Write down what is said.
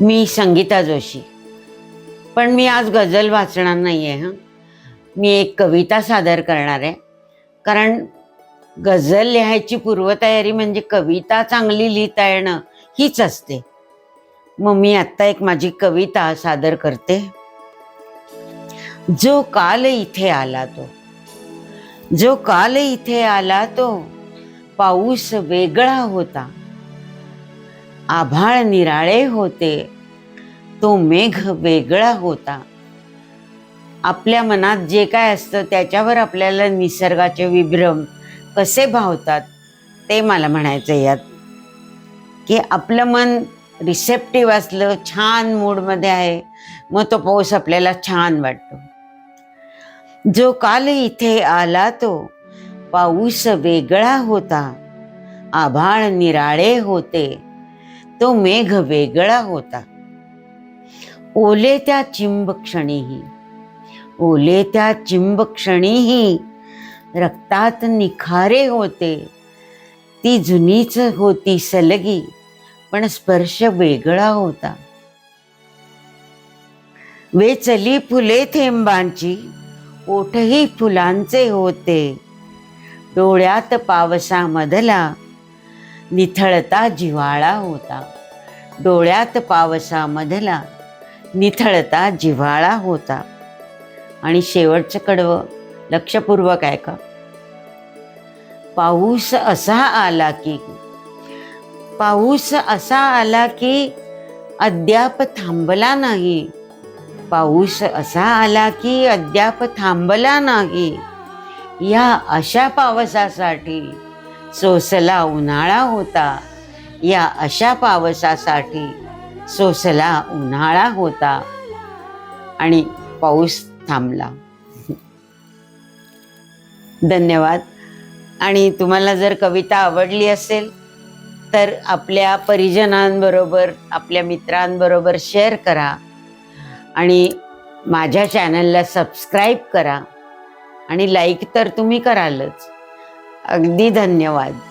मी संगीता जोशी. पण मी आज गझल वाचणार नाही आहे हां. मी एक कविता सादर करणार आहे. कारण गझल लिहायची पूर्वतयारी म्हणजे कविता चांगली लिहिता येणं हीच असते. मग मी आत्ता एक माझी कविता सादर करते. जो काल इथे आला तो जो काल इथे आला तो पाऊस वेगळा होता. आभाळ निराळे होते. तो मेघ वेगळा होता. आपल्या मनात जे काय असतं त्याच्यावर आपल्याला निसर्गाचे विभ्रम कसे भावतात ते मला म्हणायचं यात. की आपलं मन रिसेप्टिव्ह असलं छान मूडमध्ये आहे मग तो पाऊस आपल्याला छान वाटतो. जो काल इथे आला तो पाऊस वेगळा होता. आभाळ निराळे होते. तो मेघ वेगळा होता. ओले त्या चिंब क्षणीही ओले त्या चिंब क्षणीही रक्तात निखारे होते. ती जुनीच होती सलगी पण स्पर्श वेगळा होता. वेचली फुले थेंबांची ओठही फुलांचे होते. डोळ्यात पावसामधला निथळता जिव्हाळा होता. डोळ्यात पावसामधला निथळता जिव्हाळा होता. आणि शेवटचं कडवं लक्षपूर्वक आहे का पाऊस असा आला की पाऊस असा आला की अद्याप थांबला नाही. पाऊस असा आला की अद्याप थांबला नाही. या अशा पावसासाठी सोसला उन्हाळा होता. या अशा पावसासाठी सोसला उन्हाळा होता. आणि पाऊस थांबला. धन्यवाद. आणि तुम्हाला जर कविता आवडली असेल तर आपल्या परिजनांबरोबर आपल्या मित्रांबरोबर शेअर करा. आणि माझ्या चॅनलला सबस्क्राईब करा. आणि लाईक तर तुम्ही करालच. अगदी धन्यवाद.